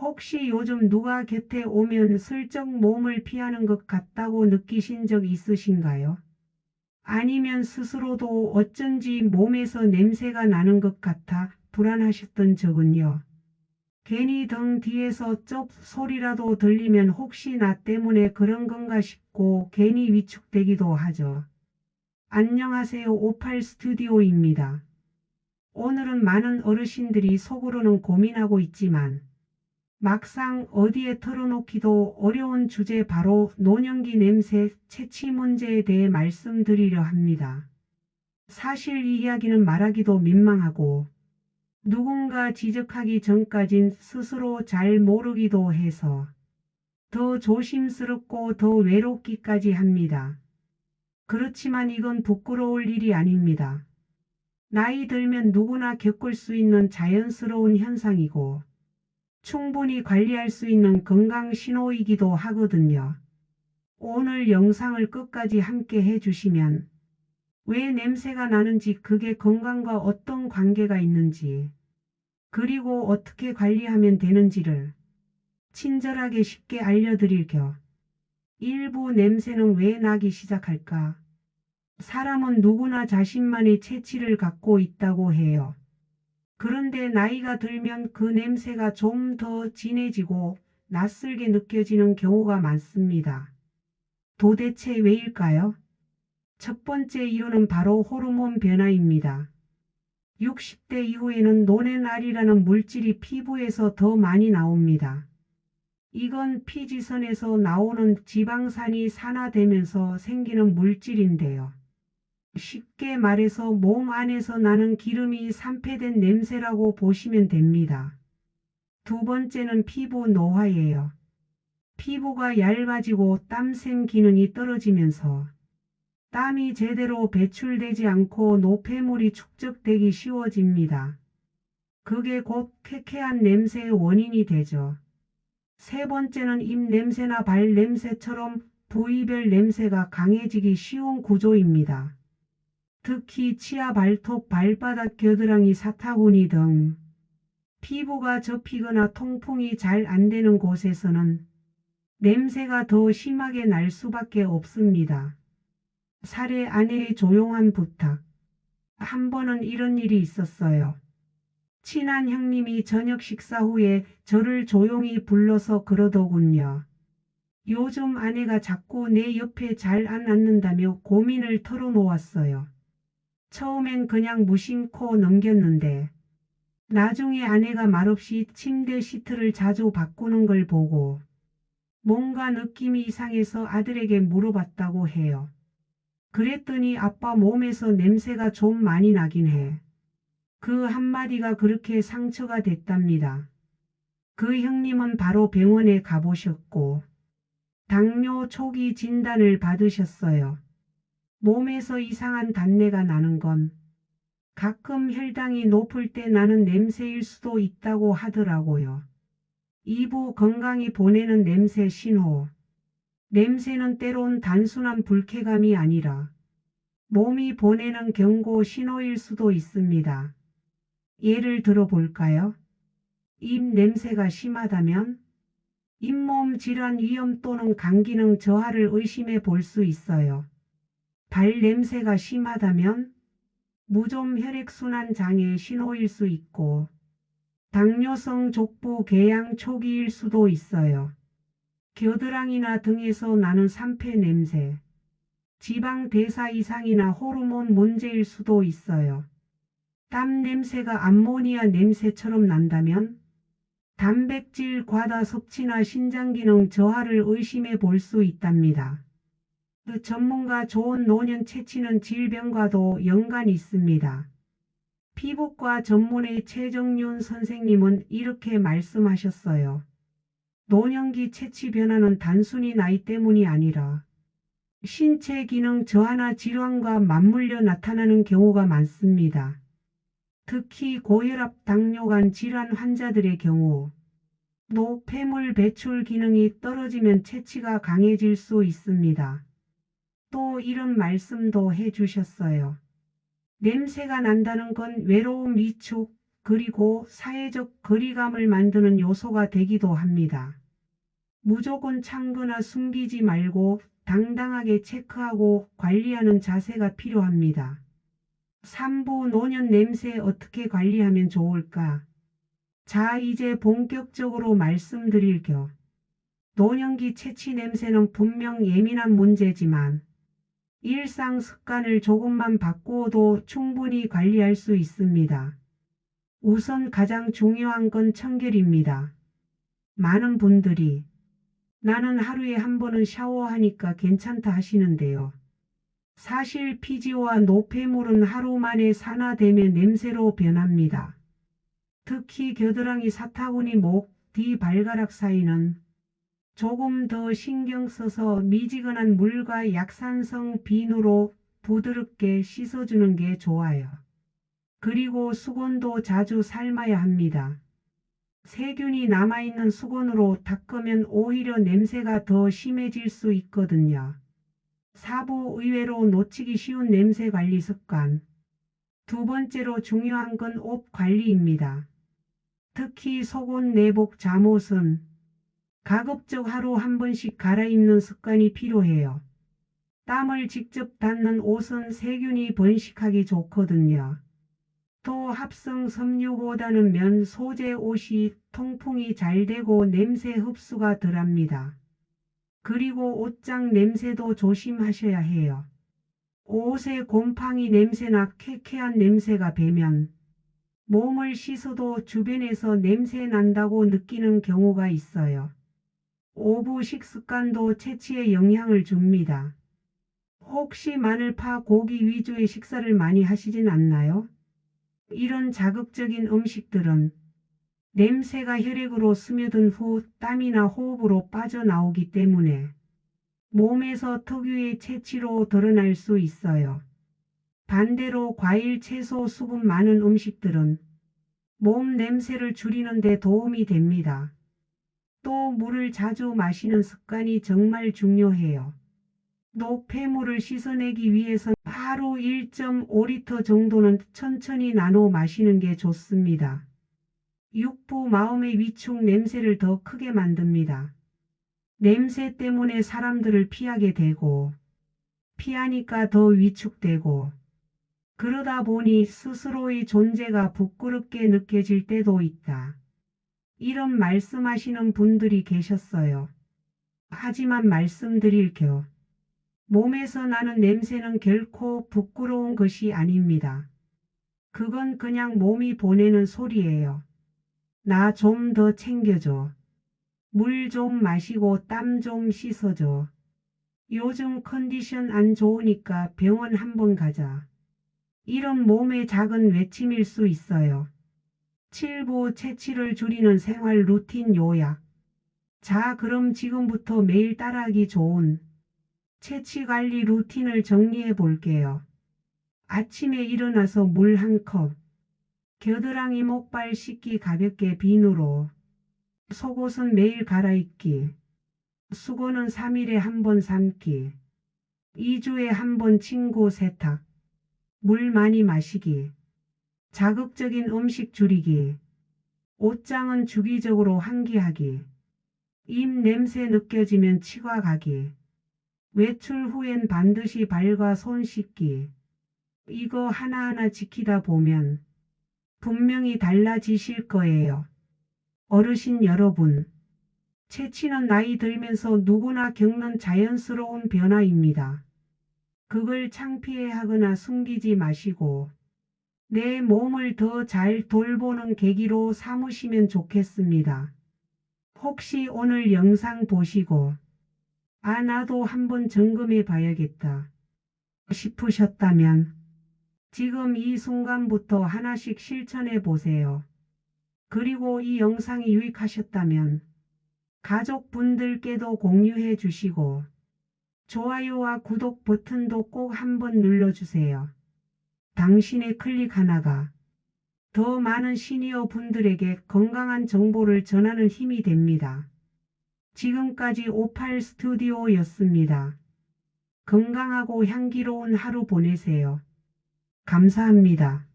혹시 요즘 누가 곁에 오면 슬쩍 몸을 피하는 것 같다고 느끼신 적 있으신가요? 아니면 스스로도 어쩐지 몸에서 냄새가 나는 것 같아 불안하셨던 적은요. 괜히 등 뒤에서 쩝 소리라도 들리면 혹시 나 때문에 그런 건가 싶고 괜히 위축되기도 하죠. 안녕하세요. 58 스튜디오입니다. 오늘은 많은 어르신들이 속으로는 고민하고 있지만 막상 어디에 털어놓기도 어려운 주제 바로 노년기 냄새 채취 문제에 대해 말씀드리려 합니다. 사실 이 이야기는 말하기도 민망하고 누군가 지적하기 전까진 스스로 잘 모르기도 해서 더 조심스럽고 더 외롭기까지 합니다. 그렇지만 이건 부끄러울 일이 아닙니다. 나이 들면 누구나 겪을 수 있는 자연스러운 현상이고 충분히 관리할 수 있는 건강 신호이기도 하거든요. 오늘 영상을 끝까지 함께 해주시면 왜 냄새가 나는지 그게 건강과 어떤 관계가 있는지 그리고 어떻게 관리하면 되는지를 친절하게 쉽게 알려드릴 겸 일부 냄새는 왜 나기 시작할까? 사람은 누구나 자신만의 체취를 갖고 있다고 해요. 그런데 나이가 들면 그 냄새가 좀 더 진해지고 낯설게 느껴지는 경우가 많습니다. 도대체 왜일까요? 첫 번째 이유는 바로 호르몬 변화입니다. 60대 이후에는 노렌알이라는 물질이 피부에서 더 많이 나옵니다. 이건 피지선에서 나오는 지방산이 산화되면서 생기는 물질인데요. 쉽게 말해서 몸 안에서 나는 기름이 산패된 냄새라고 보시면 됩니다. 두 번째는 피부 노화예요. 피부가 얇아지고 땀샘 기능이 떨어지면서 땀이 제대로 배출되지 않고 노폐물이 축적되기 쉬워집니다. 그게 곧 쾌쾌한 냄새의 원인이 되죠. 세 번째는 입 냄새나 발 냄새처럼 부위별 냄새가 강해지기 쉬운 구조입니다. 특히 치아 발톱, 발바닥, 겨드랑이, 사타구니 등 피부가 접히거나 통풍이 잘 안 되는 곳에서는 냄새가 더 심하게 날 수밖에 없습니다. 사례 아내의 조용한 부탁. 한 번은 이런 일이 있었어요. 친한 형님이 저녁 식사 후에 저를 조용히 불러서 그러더군요. 요즘 아내가 자꾸 내 옆에 잘 안 앉는다며 고민을 털어놓았어요. 처음엔 그냥 무심코 넘겼는데 나중에 아내가 말없이 침대 시트를 자주 바꾸는 걸 보고 뭔가 느낌이 이상해서 아들에게 물어봤다고 해요. 그랬더니 아빠 몸에서 냄새가 좀 많이 나긴 해. 그 한마디가 그렇게 상처가 됐답니다. 그 형님은 바로 병원에 가보셨고 당뇨 초기 진단을 받으셨어요. 몸에서 이상한 단내가 나는 건 가끔 혈당이 높을 때 나는 냄새일 수도 있다고 하더라고요. 이부 건강이 보내는 냄새 신호. 냄새는 때론 단순한 불쾌감이 아니라 몸이 보내는 경고 신호일 수도 있습니다. 예를 들어 볼까요? 입 냄새가 심하다면 잇몸 질환 위험 또는 간 기능 저하를 의심해 볼 수 있어요. 발 냄새가 심하다면 무좀 혈액순환 장애 신호일 수 있고 당뇨성 족부 궤양 초기일 수도 있어요. 겨드랑이나 등에서 나는 산패 냄새, 지방 대사 이상이나 호르몬 문제일 수도 있어요. 땀 냄새가 암모니아 냄새처럼 난다면 단백질 과다 섭취나 신장 기능 저하를 의심해 볼 수 있답니다. 그 전문가 좋은 노년 채취는 질병과도 연관이 있습니다. 피부과 전문의 최정윤 선생님은 이렇게 말씀하셨어요. 노년기 채취 변화는 단순히 나이 때문이 아니라 신체 기능 저하나 질환과 맞물려 나타나는 경우가 많습니다. 특히 고혈압, 당뇨간 질환 환자들의 경우 노폐물 배출 기능이 떨어지면 채취가 강해질 수 있습니다. 또 이런 말씀도 해주셨어요. 냄새가 난다는 건 외로움, 위축, 그리고 사회적 거리감을 만드는 요소가 되기도 합니다. 무조건 참거나 숨기지 말고 당당하게 체크하고 관리하는 자세가 필요합니다. 3부 노년 냄새 어떻게 관리하면 좋을까? 자, 이제 본격적으로 말씀드릴 겨. 노년기 채취 냄새는 분명 예민한 문제지만 일상 습관을 조금만 바꾸어도 충분히 관리할 수 있습니다. 우선 가장 중요한 건 청결입니다. 많은 분들이 나는 하루에 한 번은 샤워하니까 괜찮다 하시는데요. 사실 피지와 노폐물은 하루 만에 산화되면 냄새로 변합니다. 특히 겨드랑이 사타구니 목, 뒤 발가락 사이는 조금 더 신경 써서 미지근한 물과 약산성 비누로 부드럽게 씻어주는 게 좋아요. 그리고 수건도 자주 삶아야 합니다. 세균이 남아있는 수건으로 닦으면 오히려 냄새가 더 심해질 수 있거든요. 사부 의외로 놓치기 쉬운 냄새 관리 습관. 두 번째로 중요한 건 옷 관리입니다. 특히 속옷, 내복, 잠옷은 가급적 하루 한 번씩 갈아입는 습관이 필요해요. 땀을 직접 닿는 옷은 세균이 번식하기 좋거든요. 또 합성 섬유보다는 면 소재 옷이 통풍이 잘 되고 냄새 흡수가 덜합니다. 그리고 옷장 냄새도 조심하셔야 해요. 옷에 곰팡이 냄새나 쾌쾌한 냄새가 배면 몸을 씻어도 주변에서 냄새 난다고 느끼는 경우가 있어요. 오부 식습관도 체취에 영향을 줍니다. 혹시 마늘파 고기 위주의 식사를 많이 하시진 않나요? 이런 자극적인 음식들은 냄새가 혈액으로 스며든 후 땀이나 호흡으로 빠져나오기 때문에 몸에서 특유의 체취로 드러날 수 있어요. 반대로 과일, 채소, 수분 많은 음식들은 몸 냄새를 줄이는 데 도움이 됩니다. 또 물을 자주 마시는 습관이 정말 중요해요. 노폐물을 씻어내기 위해선 하루 1.5리터 정도는 천천히 나눠 마시는 게 좋습니다. 육부 마음의 위축 냄새를 더 크게 만듭니다. 냄새 때문에 사람들을 피하게 되고 피하니까 더 위축되고 그러다 보니 스스로의 존재가 부끄럽게 느껴질 때도 있다. 이런 말씀하시는 분들이 계셨어요. 하지만 말씀드릴 겨. 몸에서 나는 냄새는 결코 부끄러운 것이 아닙니다. 그건 그냥 몸이 보내는 소리예요. 나 좀 더 챙겨줘. 물 좀 마시고 땀 좀 씻어줘. 요즘 컨디션 안 좋으니까 병원 한번 가자. 이런 몸의 작은 외침일 수 있어요. 7부 채취를 줄이는 생활 루틴 요약. 자, 그럼 지금부터 매일 따라하기 좋은 채취 관리 루틴을 정리해 볼게요. 아침에 일어나서 물 한 컵, 겨드랑이 목발 씻기 가볍게 비누로, 속옷은 매일 갈아입기, 수건은 3일에 한 번 삶기, 2주에 한 번 친구 세탁, 물 많이 마시기, 자극적인 음식 줄이기, 옷장은 주기적으로 환기하기, 입 냄새 느껴지면 치과 가기, 외출 후엔 반드시 발과 손 씻기. 이거 하나하나 지키다 보면 분명히 달라지실 거예요. 어르신 여러분, 채취는 나이 들면서 누구나 겪는 자연스러운 변화입니다. 그걸 창피해하거나 숨기지 마시고 내 몸을 더 잘 돌보는 계기로 삼으시면 좋겠습니다. 혹시 오늘 영상 보시고 아 나도 한번 점검해 봐야겠다 싶으셨다면 지금 이 순간부터 하나씩 실천해 보세요. 그리고 이 영상이 유익하셨다면 가족분들께도 공유해 주시고 좋아요와 구독 버튼도 꼭 한번 눌러주세요. 당신의 클릭 하나가 더 많은 시니어 분들에게 건강한 정보를 전하는 힘이 됩니다. 지금까지 58 스튜디오였습니다. 건강하고 향기로운 하루 보내세요. 감사합니다.